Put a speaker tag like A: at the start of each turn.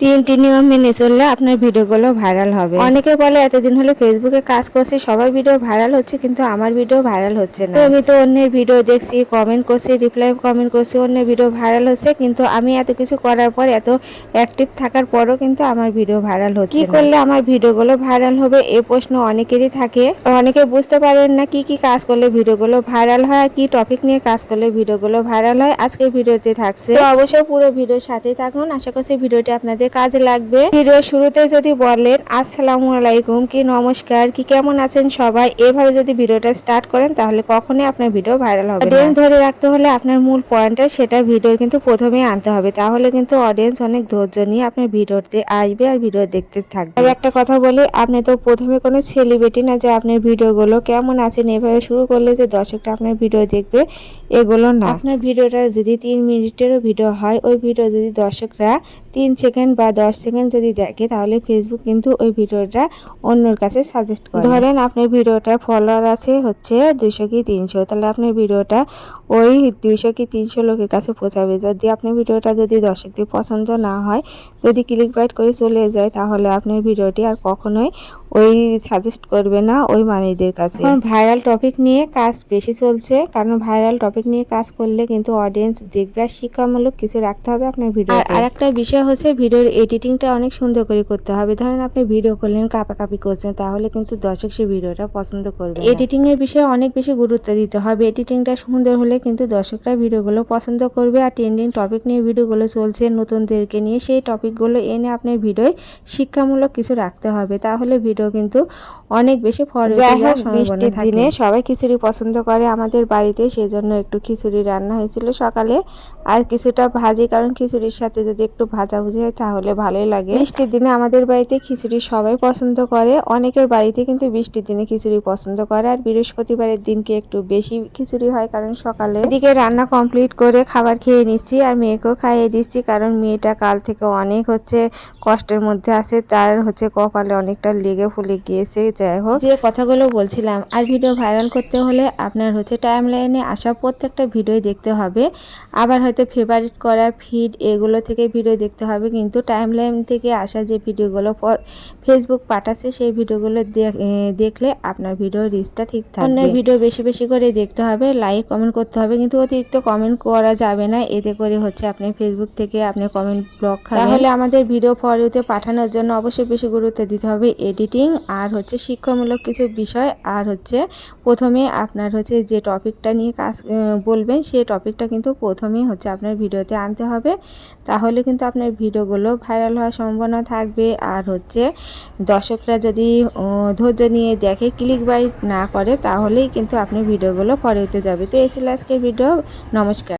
A: তিনটি নিয়ম মেনে চললে আপনার ভিডিওগুলো ভাইরাল হবে। অনেকে বলে এতদিন হলে ফেসবুকে কাজ করছি সবার ভিডিও ভাইরাল হচ্ছে কিন্তু আমার ভিডিও ভাইরাল হচ্ছে না। আমি তো অন্যের ভিডিও দেখছি কমেন্ট করছি রিপ্লাই কমেন্ট করছি অন্যের ভিডিও ভাইরাল হচ্ছে কিন্তু আমি এত কিছু করার পর এত অ্যাক্টিভ থাকার পরও কিন্তু আমার ভিডিও ভাইরাল হচ্ছে কি করলে আমার ভিডিওগুলো ভাইরাল হবে এই প্রশ্ন অনেকেরই থাকে। অনেকে বুঝতে পারেন না কি কি কাজ করলে ভিডিওগুলো ভাইরাল হয় আর কি টপিক নিয়ে কাজ করলে ভিডিওগুলো ভাইরাল হয়। আজকের ভিডিওতে থাকছে। অবশ্যই পুরো ভিডিওর সাথে থাকুন। আশা করছি ভিডিওটি আপনাদের কাজে লাগবে। ভিডিও শুরুতে যদি বলেন আসসালামু আলাইকুম কি নমস্কার কি কেমন আছেন সবাই? এভাবে যদি ভিডিওটা স্টার্ট করেন তাহলে কখনই আপনার ভিডিও ভাইরাল হবে অডিয়েন্স ধরে রাখতে হলে আপনার মূল পয়েন্টটা সেটা ভিডিও কিন্তু প্রথমে আনতে হবে। তাহলে কিন্তু অডিয়েন্স অনেক ধৈর্য নিয়ে আপনার ভিডিওতে আসবে আর ভিডিও দেখতে থাকবে। আর একটা কথা বলি আপনি তো প্রথমে কোনো সেলিব্রিটি না যে আপনার ভিডিওগুলো কেমন আছেন এভাবে শুরু করলে যে দর্শকটা আপনার ভিডিও দেখবে এগুলো না। আপনার ভিডিওটা যদি তিন মিনিটেরও ভিডিও হয় ওই ভিডিও যদি দর্শকরা তিন সেকেন্ড বা দশ সেকেন্ড যদি দেখে, তাহলে ফেসবুক কিন্তু ওই ভিডিওটা অন্যর কাছে সাজেস্ট করে। ধরেন আপনার ভিডিওটা ফলোয়ার আছে হচ্ছে দুইশো কি তিনশো, তাহলে আপনার ভিডিওটা ওই দুইশো কি তিনশো লোকের কাছে পৌঁছাবে। যদি আপনার ভিডিওটা যদি দর্শকদের পছন্দ না হয়, যদি ক্লিক বাইট করে চলে যায়, তাহলে আপনার ভিডিওটি আর কখনোই ওই সাজেস্ট করবে না ওই মানুষদের কাছে। ভাইরাল টপিক নিয়ে কাজ বেশি চলছে কারণ ভাইরাল টপিক নিয়ে কাজ করলে কিন্তু অডিয়েন্স দেখবে আর শিক্ষামূলক কিছু রাখতে হবে আপনার ভিডিও আর একটা বিষয় হচ্ছে ভিডিওর এডিটিংটা অনেক সুন্দর করে করতে হবে। ধরেন আপনি ভিডিও করলেন কাপাকাপি করছেন তাহলে কিন্তু দর্শক সেই ভিডিওটা পছন্দ করবে এডিটিং এর বিষয়ে অনেক বেশি গুরুত্ব দিতে হবে। এডিটিংটা সুন্দর হলে কিন্তু দর্শকরা ভিডিওগুলো পছন্দ করবে আর ট্রেন্ডিং টপিক নিয়ে ভিডিওগুলো চলছে নতুনদেরকে নিয়ে সেই টপিকগুলো এনে আপনার ভিডিওয় শিক্ষামূলক কিছু রাখতে হবে। তাহলে ভিডিও কিন্তু অনেক বেশি ফলো
B: যাই হোক বৃষ্টির দিনে সবাই খিচুড়ি পছন্দ করে আমাদের বাড়িতে সেই জন্য একটু খিচুড়ি রান্না হয়েছিল সকালে। আর কিছুটা ভাজি কারণ খিচুড়ির সাথে যদি একটু ভাজা ভুজি হয় তাহলে ভালোই লাগে। বৃষ্টির দিনে আমাদের বাড়িতে খিচুড়ি সবাই পছন্দ করে। অনেকের বাড়িতে কিন্তু বৃষ্টির দিনে খিচুড়ি পছন্দ করে। আর বৃহস্পতিবারের দিনকে একটু বেশি খিচুড়ি হয় কারণ সকালে এদিকে রান্না কমপ্লিট করে খাবার খেয়ে নিচ্ছি আর মেয়েকেও খাইয়ে দিচ্ছি কারণ মেয়েটা কাল থেকে অনেক হচ্ছে কষ্টের মধ্যে আছে। তার হচ্ছে কপালে অনেকটা লেগে ফুলে গিয়েছে যাই হোক।
A: যে কথাগুলো বলছিলাম আর ভিডিও ভাইরাল করতে হলে আপনার হচ্ছে টাইম লাইনে আসা প্রত্যেকটা ভিডিও দেখতে হবে। আবার হয়তো ফেভারিট করা ফিড এগুলো থেকে ভিডিও দেখতে হবে কিন্তু টাইম লাইন থেকে আসা যে ভিডিওগুলো পর ফেসবুক পাঠাচ্ছে সেই ভিডিওগুলো দেখ- দেখলে আপনার ভিডিও রিচটা ঠিক থাকবে। অন্য ভিডিও বেশি বেশি করে দেখতে হবে লাইক কমেন্ট করতে হবে কিন্তু অতিরিক্ত কমেন্ট করা যাবে না। এতে করে হচ্ছে আপনি ফেসবুক থেকে আপনি কমেন্ট ব্লক তাহলে আমাদের ভিডিও ফরিওতে পাঠানোর জন্য অবশ্যই বেশি গুরুত্ব দিতে হবে এডিটিং আর হচ্ছে শিক্ষামূলক কিছু বিষয় আর হচ্ছে প্রথমে আপনার হচ্ছে যে টপিকটা নিয়ে কাজ বলবেন সেই টপিকটা কিন্তু প্রথমেই হচ্ছে আপনার ভিডিওতে আনতে হবে। তাহলে কিন্তু আপনার ভিডিওগুলো ভাইরাল হওয়ার সম্ভাবনা থাকবে। আর হচ্ছে দর্শকরা যদি ধৈর্য নিয়ে দেখে ক্লিক বাইট না করে, তাহলেই কিন্তু আপনার ভিডিওগুলো পরে হতে যাবে। তো এই ছিল আজকের ভিডিও। নমস্কার।